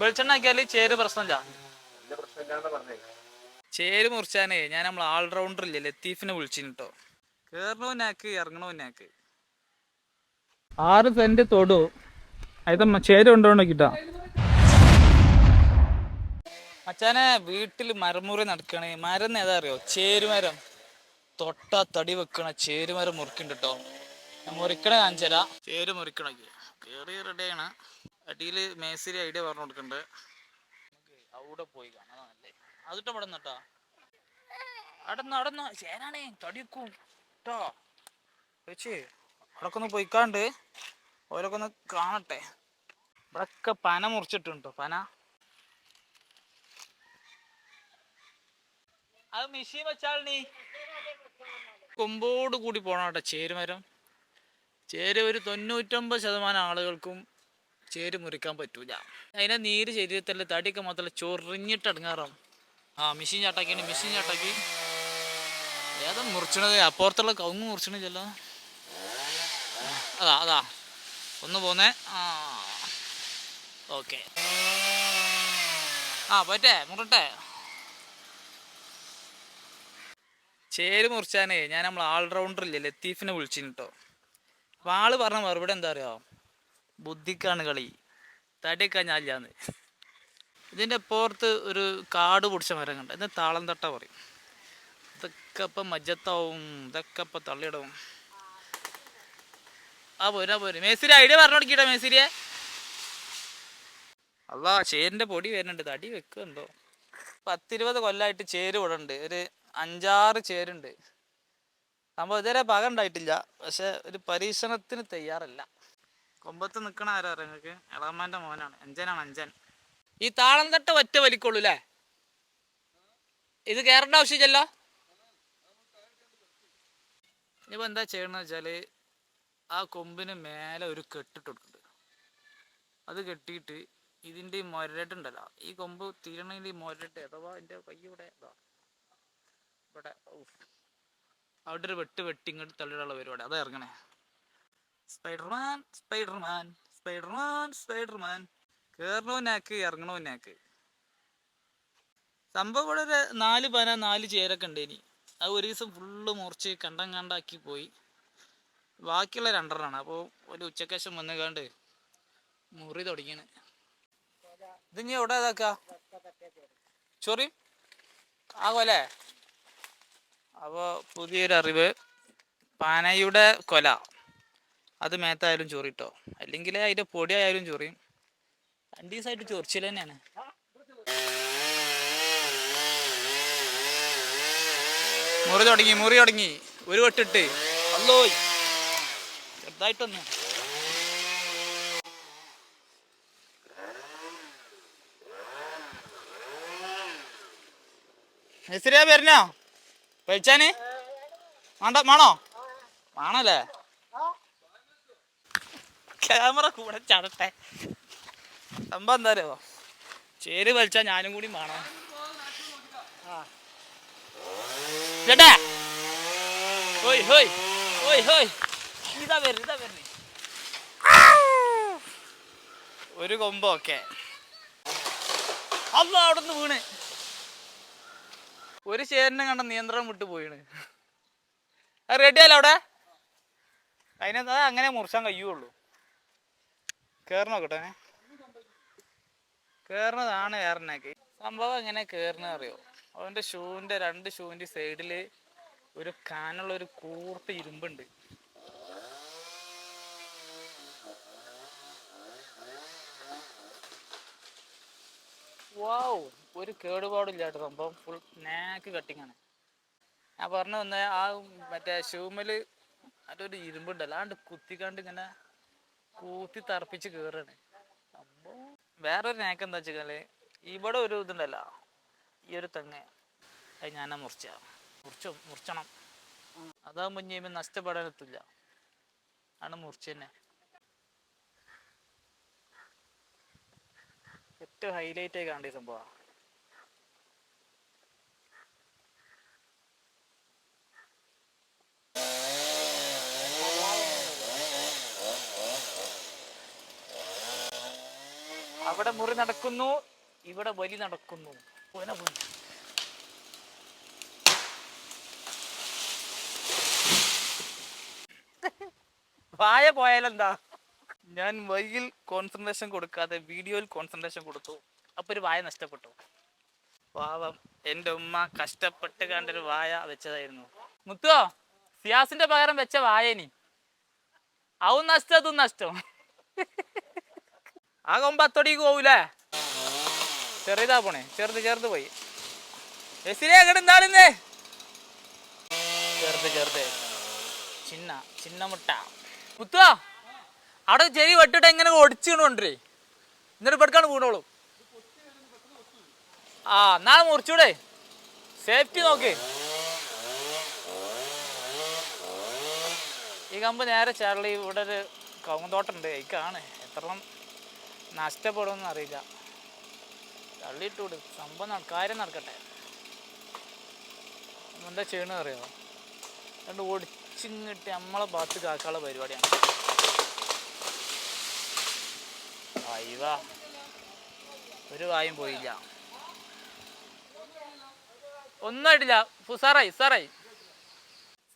വെളിച്ചെണ്ണ ആക്കിയാൽ ചേര് പ്രശ്നമില്ല. ചേര് മുറിച്ചാനേ ഞാൻ നമ്മൾ ഓൾറൗണ്ടർ ഇല്ലേ ലത്തീഫിനെ വിളിച്ചിന് കേട്ടോ ഇറങ്ങണവനാക്ക് ആറ് സെന്റ് തൊടു. അത് ചേര് കൊണ്ടുകൊണ്ട് കിട്ടാ അച്ഛനെ വീട്ടിൽ മരമുറി നടക്കണേ. മരം ഏതാ അറിയോ? ചേരുമരം. തൊട്ട തടി വെക്കണ ചേരുമരം മുറിക്കുന്നുണ്ട് കേട്ടോ മുറിക്കണ കാണിച്ചരാ ചേര് മുറിക്കണക്ക് കേറി റെഡിയാണ് അടിയിൽ മേസിരി ഐഡിയ പറഞ്ഞു കൊടുക്കുന്നുണ്ട് നമുക്ക് അവിടെ പോയി കാണാം നല്ലേ അതിട്ട് അവിടെ നിന്നട്ടാ. അടന്ന് അടന്ന് ചേരാണേ തടിക്കും. കേട്ടോ ചേച്ചി അവിടൊക്കെ പോയിക്കാണ്ട് ഓരോക്കെ ഒന്ന് കാണട്ടെ. ഇവിടൊക്കെ പന മുറിച്ചിട്ടുണ്ടോ പന. അത് മിഷീൻ വെച്ചാൽ നീ കൊമ്പോട് കൂടി പോണം കേട്ടോ ചേരുമരം. ചേര് ഒരു തൊണ്ണൂറ്റൊമ്പത് ശതമാനം ആളുകൾക്കും ചേര് മുറിക്കാൻ പറ്റൂല. അതിനെ നീര് ശരീരത്തിൽ തടിയൊക്കെ മാത്രമല്ല ചൊറിഞ്ഞിട്ട് ഇടങ്ങാറാം ആ മെഷീൻ ചാട്ടാക്കിയാണ് മെഷീൻ ചാട്ടാക്കി. ഏതാ മുറിച്ചണത്? അപ്പുറത്തുള്ള കവുങ്ങ് മുറിച്ചണില്ലല്ലോ. അതാ അതാ. ഒന്ന് പോന്നേ. ആ ഓക്കെ. ആ പറ്റേ മുറട്ടെ ചേര് മുറിച്ചാനേ ഞാൻ നമ്മൾ ഓൾറൗണ്ടർ ഇല്ലേ ലത്തീഫിനെ വിളിച്ചിന് കേട്ടോ അപ്പോൾ ആൾ പറഞ്ഞ മറുപടി എന്താ അറിയോ? ബുദ്ധിക്കാണ് കളി. തടിയൊക്കെ ഞാനില്ലാന്ന് ഇതിന്റെ പുറത്ത് ഒരു കാട് പിടിച്ച മരം കണ്ട. ഇത് താളം തട്ട പറയും. ഇതൊക്കെ ഇപ്പം മജ്ജത്താവും. ഇതൊക്കെ ഇപ്പം തള്ളിയിടവും. ആ പോരാ പോര്. മേസിരി ഐഡിയ പറഞ്ഞു കൊടുക്കട്ടെ മേസിരിയെ അല്ലാ ചേരിന്റെ പൊടി വരുന്നുണ്ട്. തടി വെക്കുന്നുണ്ടോ? പത്തിരുപത് കൊല്ലായിട്ട് ചേര് ഒരു അഞ്ചാറ് ചേരുണ്ട്. സംഭവം ഇതുവരെ പകം ഉണ്ടായിട്ടില്ല. പക്ഷെ ഒരു പരീക്ഷണത്തിന് തയ്യാറല്ല. കൊമ്പത്ത് നിൽക്കണ ആരാ നിങ്ങൾക്ക്? എളാമാന്റെ മോനാണ്. അഞ്ചനാണ് അഞ്ചൻ. ഈ താളം തട്ട ഒറ്റ വലിക്കുള്ളൂ അല്ലേ ഇത് കയറേണ്ട ആവശ്യമില്ലല്ലോ? ഇനിയിപ്പോൾ എന്താ ചെയ്യണമെന്ന് വെച്ചാൽ ആ കൊമ്പിന് മേലെ ഒരു കെട്ടിട്ട് കൊടുക്കുന്നുണ്ട് അത് കെട്ടിയിട്ട് ഇതിന്റെ ഈ മുരട്ടുണ്ടല്ലോ ഈ കൊമ്പ് തീരണതിന്റെ ഈ മുരട്ട് അഥവാ എന്റെ കൈ ഇവിടെ ഇവിടെ. അവിടെ ഒരു വെട്ട് വെട്ടി ഇങ്ങോട്ട് തള്ളിയുള്ള പരിപാടി. അതാ ഇറങ്ങണേ. Spiderman Spiderman Spiderman Spiderman. കേറണവനാക്ക് ഇറങ്ങണവനാക്ക്. സംഭവം ഇവിടെ ഒരു നാല് പന നാല് ചേരൊക്കെ ഉണ്ട് ഇനി. അത് ഒരു ദിവസം ഫുള്ള് മുറിച്ച് കണ്ടം കണ്ടാക്കി പോയി. ബാക്കിയുള്ള രണ്ടെണ്ണമാണ് അപ്പോൾ ഒരു ഉച്ചക്കശം വന്നു കണ്ട് മുറി തുടങ്ങിയാണ് ഇത് ഇനി എവിടെ ഇതാക്ക? ചൊറി ആകുമല്ലേ അപ്പോൾ പുതിയൊരു അറിവ് പാനയുടെ കൊല. അത് മേത്തായാലും ചോറിട്ടോ. അല്ലെങ്കിൽ അതിന്റെ പൊടിയായാലും ചൊറിയും. രണ്ട് ദിവസമായിട്ട് ചൊറിച്ചിൽ തന്നെയാണ് മുറി തുടങ്ങി മുറി തുടങ്ങി. ഒരു വട്ടിട്ട്. അല്ലോ ചെറുതായിട്ടൊന്ന്. മിസ്രിയാ വരുന്നോ കഴിച്ചാന് വേണ്ട വേണോ? വേണല്ലേ? ക്യാമറ കൂടെ ചടട്ടെ. സംഭവം എന്താ അറിയോ ചേര് വലിച്ചാ ഞാനും കൂടി വേണം. ചേട്ടാ! ഹോയ് ഹോയ് ഹോയ് ഹോയ്. ഇതാ വരുന്നത് ഇതാ വരുന്നത് ഒരു കൊമ്പൊക്കെ. അല്ല അവിടെ നിന്ന് വീണ്. ഒരു ചേരനെ കണ്ട നിയന്ത്രണം വിട്ടു പോയിണ്. അത് റെഡി അല്ല അവിടെ? അതിനകത്ത് അത് അങ്ങനെ മുറിച്ചാൻ കഴിയുള്ളൂ. കേറണ നോക്കട്ടെ കേറണതാണ് ഏറനാക്കി സംഭവം എങ്ങനെ കേറണ അറിയോ? അവന്റെ ഷൂവിന്റെ രണ്ട് ഷൂവിന്റെ സൈഡിൽ ഒരു കാനുള്ള ഒരു കൂർത്ത ഇരുമ്പുണ്ട്. വാവ് ഒരു കേടുപാടില്ലാത്ത സംഭവം ഫുൾ നാക്ക് കട്ടിങ് ആണ്. ഞാൻ പറഞ്ഞു വന്ന ആ മറ്റേ ഷൂമിൽ അതൊരു ഇരുമ്പുണ്ടല്ലോ അല്ലാണ്ട് കുത്തിക്കാണ്ട് ഇങ്ങനെ കൂത്തി തറപ്പിച്ച് കയറാണ് സംഭവം വേറൊരു നാക്ക് എന്താ വെച്ചാൽ ഇവിടെ ഒരു ഇതുണ്ടല്ലോ. ഈ ഒരു തെങ്ങ്. അത് ഞാൻ മുറിച്ച. മുറിച്ചു മുറിച്ചണം. അതാകുമ്പോൾ ഇനി നഷ്ടപ്പെടാനെത്തില്ല. ആണ് മുറിച്ച് തന്നെ. ഏറ്റവും ഹൈലൈറ്റ് ആയി കാണേണ്ട സംഭവം. അവിടെ മുറി നടക്കുന്നു ഇവിടെ വലി നടക്കുന്നു. വായ പോയാലെന്താ? ഞാൻ വഴിയിൽ കോൺസെൻട്രേഷൻ കൊടുക്കാതെ വീഡിയോയിൽ കോൺസെൻട്രേഷൻ കൊടുത്തു. അപ്പൊ ഒരു വായ നഷ്ടപ്പെട്ടു. പാവം എന്റെ ഉമ്മ കഷ്ടപ്പെട്ട് കണ്ടൊരു വായ വെച്ചതായിരുന്നു. മുത്തോ സിയാസിന്റെ പകരം വെച്ച വായനി. ഔ നഷ്ടം അതും നഷ്ടം. ആ കൊമ്പ് അത്തോടിക്ക് പോവൂലേ? ചെറുതാ പോണേ. ചെറുത് ചെറുത് പോയി. അങ്ങോട്ട് എന്താണെന്നേ ചെറുത് ചെറുത്. ചിന്ന ചിന്ന മുട്ട. കുത്തുവാ. അവിടെ ചെരി വെട്ടിട്ട് എങ്ങനെ ഒടിച്ചു കൊണ്ടേ എന്നിട്ട് പെടുക്കാണ് വീണോളൂ. ആ എന്നാ മുറിച്ചൂടെ. സേഫ്റ്റി നോക്ക്. ഈ കമ്പ് നേരെ ചേർളി ഇവിടെ ഒരു കവുങ്ങത്തോട്ടുണ്ട് എനിക്കാണ് എത്രണ്ണം നഷ്ടപ്പെടുമെന്ന് അറിയില്ല തള്ളിയിട്ട് വിട് സംഭവം കാര്യം നടക്കട്ടെ. എന്താ ചെയ്യണ അറിയോ രണ്ട് ഒടിച്ചിങ്ങിട്ട് നമ്മളെ ഭാഗത്ത് കാക്കാനുള്ള പരിപാടിയാണ്. അയ്യവാ ഒരു വായും പോയില്ല. ഒന്നായിട്ടില്ല സാറായി സാറായി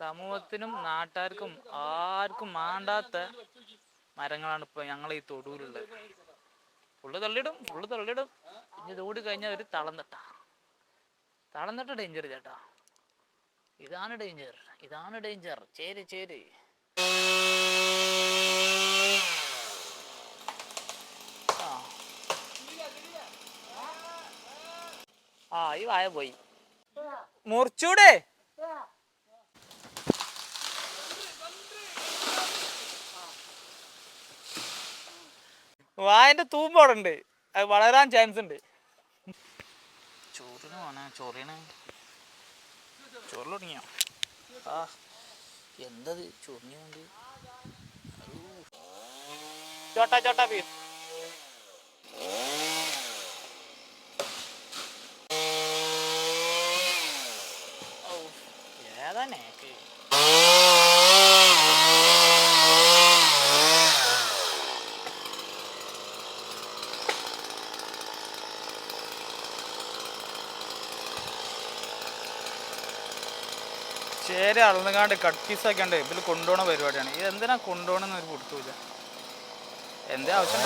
സമൂഹത്തിനും നാട്ടുകാർക്കും ആർക്കും മാണ്ടാത്ത മരങ്ങളാണ് ഇപ്പൊ ഞങ്ങൾ ഈ തൊടുവിലുള്ളത്. Full തള്ളിയിടും full തള്ളിയിടും. ഇത് ഓടി കഴിഞ്ഞാൽ ഒരു തളന്നിട്ട. തളന്നിട്ട ഡേഞ്ചർ ചേട്ടാ ഇതാണ് ഡേഞ്ചർ ഇതാണ് ഡേഞ്ചർ ചേര് ചേര്. ആ ഈ വായ പോയി. മുറിച്ചൂടെ? വായന്റെ തൂമ്പോടുണ്ട് അത് വളരാൻ ചാൻസ് ഉണ്ട്. ചോറിന് വേണേ ചൊറിയണ ചോറിൽ തുടങ്ങിയോ? ആ എന്തത്? ചൊറിഞ്ഞുകൊണ്ട് ചോട്ടാ ചോട്ടാ പീസ് ഏതാ നേക്ക് ചേര അളന്നുകാണ്ട് കട്ട് പീസൊക്കെ ഉണ്ട് ഇതിൽ കൊണ്ടുപോണ പരിപാടിയാണ്. ഇത് എന്തിനാ കൊണ്ടുപോകണമെന്ന് ഒരു കൊടുത്തൂല എന്തേ ആവശ്യം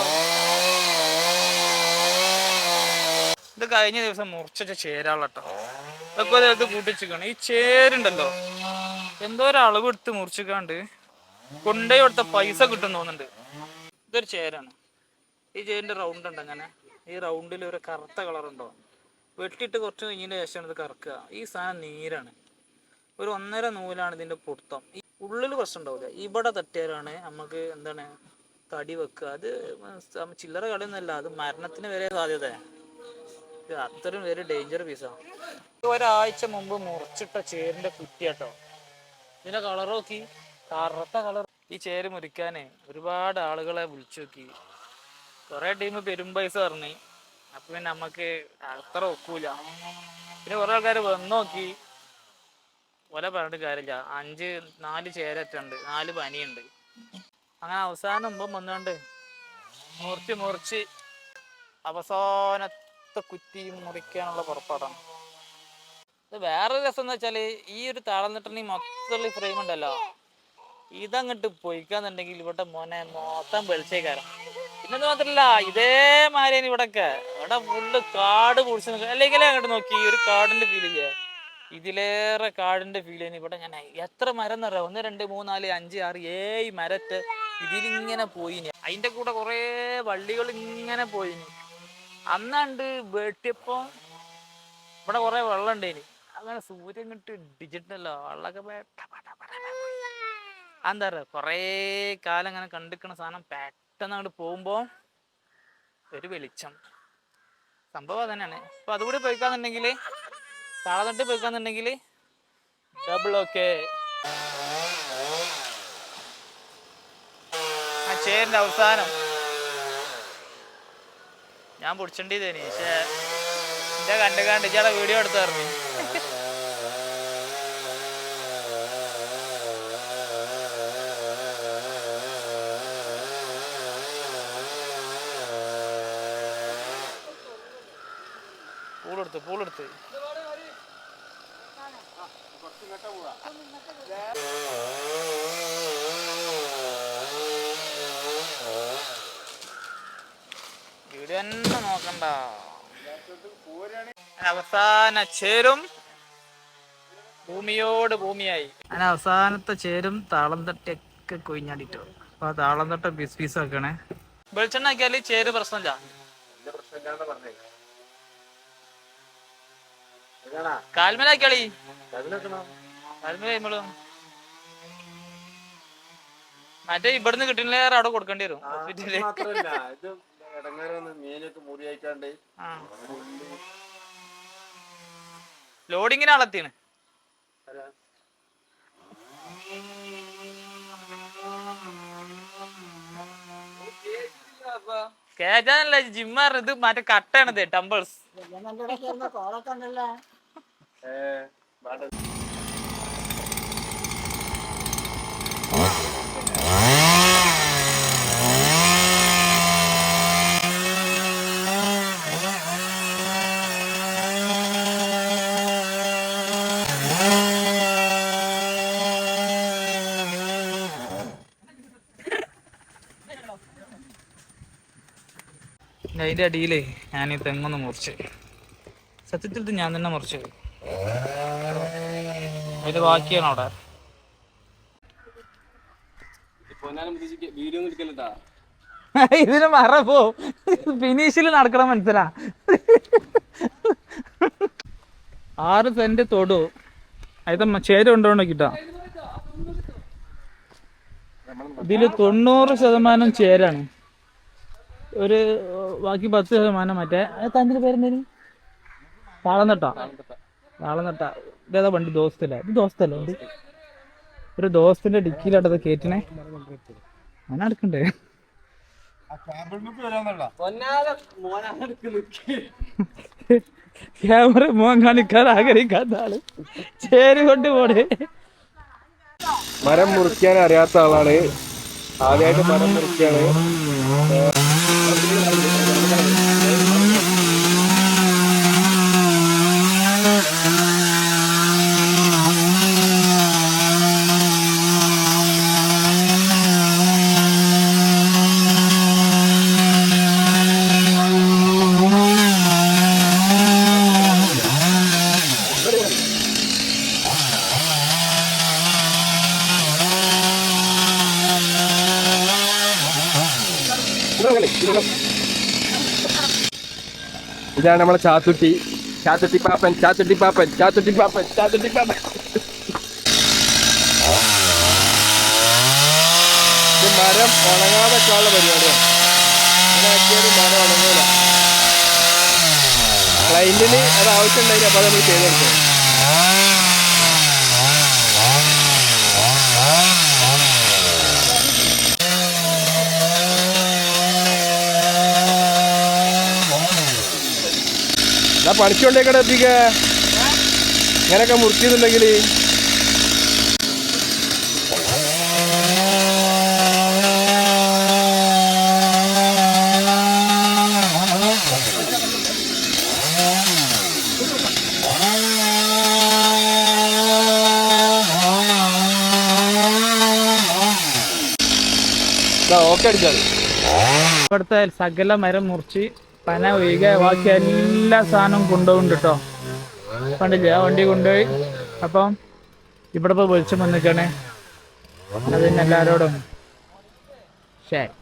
ഇത് കഴിഞ്ഞ ദിവസം മുറിച്ച ചേരാളട്ടോ ഇതൊക്കെ ഇത് കൂട്ടിച്ചിക്കണം ഈ ചേരുണ്ടല്ലോ. എന്തോ ഒരു അളവ് എടുത്ത് മുറിച്ചിക്കാണ്ട് കൊണ്ടേ കൊടുത്ത പൈസ കിട്ടും തോന്നുന്നുണ്ട്. ഇതൊരു ചേരാണ്. ഈ ചേരിന്റെ റൗണ്ട് ഉണ്ട് അങ്ങനെ? ഈ റൗണ്ടിൽ ഒരു കറുത്ത കളർ ഉണ്ടോ? വെട്ടിയിട്ട് കുറച്ച് കഴിഞ്ഞതിന് ശേഷമാണ് ഇത് കറക്കുക. ഈ സാധനം നീരാണ്. ഒരു ഒന്നര നൂലാണ് ഇതിന്റെ പൊടുത്തം ഈ ഉള്ളിൽ പ്രശ്നം ഉണ്ടാവില്ല ഇവിടെ തട്ടിയാലാണ് നമുക്ക് എന്താണ് തടി വെക്കുക. അത് ചില്ലറ കളിയൊന്നുമല്ല അത് മരണത്തിന് വരെ സാധ്യത. ഇത് അത്രയും വരെ ഡേഞ്ചർ പീസാണ് ഒരാഴ്ച മുമ്പ് മുറിച്ചിട്ട ചേരിന്റെ കുട്ടിയാട്ടോ ഇതിന്റെ കളർ നോക്കി. കറുത്ത കളർ ഈ ചേര് മുറിക്കാനേ ഒരുപാട് ആളുകളെ വിളിച്ചു നോക്കി. കൊറേ ടീം പെരും പൈസ പറഞ്ഞു അപ്പൊ പിന്നെ നമുക്ക് അത്ര ഒക്കൂല. പിന്നെ കൊറേ ആൾക്കാർ വന്നു നോക്കി. ഒല പറഞ്ഞിട്ട് കാര്യമില്ല. അഞ്ച് നാല് ചേരറ്റുണ്ട് നാല് പനിയുണ്ട്. അങ്ങനെ അവസാനം മുമ്പ് വന്നുകൊണ്ട് മുറിച്ച് മുറിച്ച് അവസാനത്തെ കുറ്റി മുറിക്കാനുള്ള പുറപ്പാടാണ്. ഇത് വേറൊരു രസം എന്ന് വെച്ചാൽ ഈ ഒരു താളം നിട്ടണി മൊത്തമുള്ള ഫ്രെയിം ഉണ്ടല്ലോ. ഇതങ്ങോട്ട് പൊയ്ക്കാന്നുണ്ടെങ്കിൽ ഇവിടെ മോനെ മൊത്തം വെളിച്ചേക്കാരം. പിന്നെ മാത്രല്ല ഇതേമാതിരി ഇവിടൊക്കെ. ഇവിടെ ഫുള്ള് കാട് കുടിച്ച് നിൽക്കുക അല്ലെങ്കിൽ അങ്ങോട്ട് നോക്കി ഒരു കാടിന്റെ ഫീൽ ഇല്ലേ? ഇതിലേറെ കാടിന്റെ ഫീൽ ചെയ്യുന്നു ഇവിടെ ഞാൻ എത്ര മരം എന്നറിയാം ഒന്ന് രണ്ട് മൂന്ന് നാല് അഞ്ച് ആറ് ഏഴ് മരത്ത് ഇതിലിങ്ങനെ പോയിനി. അതിന്റെ കൂടെ കുറേ വള്ളികൾ ഇങ്ങനെ പോയിനി. അന്നണ്ട് വെട്ടിയപ്പോ ഇവിടെ കുറെ വെള്ളം ഉണ്ടേനി അങ്ങനെ സൂര്യൻ കിട്ട് ഡിജിറ്റലോ വെള്ളമൊക്കെ എന്താ പോയി. പറയുക കുറേ കാലം അങ്ങനെ കണ്ടിക്കണ സാധനം പെട്ടെന്ന് അങ്ങോട്ട് പോകുമ്പോ ഒരു വെളിച്ചം. സംഭവം അതന്നെയാണ് അപ്പോൾ അതുകൂടി പോയിക്കാന്നുണ്ടെങ്കിൽ താളത്തട്ട് പോയിക്കാന്നുണ്ടെങ്കിൽ ഡബിൾ ഓക്കെ ആ അവസാനം. ഞാൻ പൊടിച്ചേണ്ടിയതേനി പക്ഷേ എന്റെ കണ്ട് കണ്ട് ഇയാളെ വീഡിയോ എടുത്തു പറഞ്ഞു. പൂളെടുത്ത് പൂളെടുത്ത്. വീഡിയോ തന്നെ നോക്കണ്ട അവസാന ചേരും. ഭൂമിയോട് ഭൂമിയായി. അങ്ങനെ അവസാനത്തെ ചേരും താളം തട്ടിയൊക്കെ കൊയിഞ്ഞാടിട്ടോ അപ്പൊ ആ താളം തട്ട പീസ് പീസ് ആക്കണേ. വെളിച്ചെണ്ണ ആക്കിയാൽ ചേര് പ്രശ്നമില്ല. കാൽമലാക്കിയാളി. കാൽമല മറ്റേ ഇവിടുന്ന് കിട്ടുന്നില്ല അവിടെ കൊടുക്കേണ്ടി വരും. ഹോസ്പിറ്റലിൽ ഇടങ്ങാറൊന്ന് മീനൊക്കെ മുറിയായിക്കാണ്ട് ലോഡിങ്ങിന് അളത്തിന് കേറ്റാനല്ല ജിമ്മർ ഇത് മറ്റേ കട്ടാണിത് ടംബിൾസ് കോളൊക്കെ വേണ്ട. അതിന്റെ അടിയിലേ ഞാൻ ഈ തെങ്ങൊന്ന് മുറിച്ച്. സത്യത്തിൽ ഇത് ഞാൻ തന്നെ മുറിച്ച്. അതിന്റെ ബാക്കിയാണ് അവിടെ? ഇതിന് മറപ്പോ ഫിനിഷിൽ നടക്കണം മനസ്സിലാ. ആറ് സെന്റ് തൊടു. അതിന്റെ ചേര് കൊണ്ടുകൊണ്ട് നോക്കിട്ടാ. ഇതിൽ തൊണ്ണൂറ് ശതമാനം ചേരാണ്. ഒരു ബാക്കി പത്ത് ശതമാനം മറ്റേ തന്റെ പേരെന്തേലും താളനട്ട. താളനട്ട. ഇതേതാ വണ്ടി? ദോസ്തല്ല? ഇത് ദോസ്തല്ല എന്ത് ഒരു ദോസ്തിന്റെ ഡിക്കിയിലാട്ടത് കേറ്റിനെ അങ്ങനെ എടുക്കണ്ടേ ക്യാമറ മോൻ കാണിക്കാൻ ആഗ്രഹിക്കാത്ത ആൾ. ചേരി കൊണ്ട് പോടെ മരം മുറിക്കാൻ അറിയാത്ത ആളാണ്. ആദ്യമായിട്ട് മരം മുറിക്കാണ്. Okay. ഇതാണ് നമ്മളെ ചാത്തുട്ടി. ചാത്തുട്ടി പാപ്പൻ ചാത്തുട്ടി പാപ്പൻ ചാത്തുട്ടി പാപ്പൻ ചാത്തുട്ടി പാപ്പൻ. മരം ഉണങ്ങാതെ ഉള്ള പരിപാടിയാണ് മരം ഉണങ്ങൂല. ക്ലൈന്റിന് അത് ആവശ്യമുണ്ടായില്ല അപ്പൊ അത് നമ്മൾ ചെയ്തെടുക്കും ഞാൻ പഠിച്ചുകൊണ്ടേക്കടെ എത്തിക്ക? ഇങ്ങനൊക്കെ മുറിക്കുന്നുണ്ടെങ്കിൽ ഇവിടുത്തെ സകല മരം മുറിച്ച് പന ഒഴികെ ബാക്കി എല്ലാ സാധനവും കൊണ്ടുപോകുന്നുണ്ട് കേട്ടോ. കണ്ടില്ലേ? ആ വണ്ടി കൊണ്ടുപോയി. അപ്പം ഇവിടെ ഇപ്പോൾ വെളിച്ചം വന്നിക്കണേ അതിന് എല്ലാവരോടും. ശരി.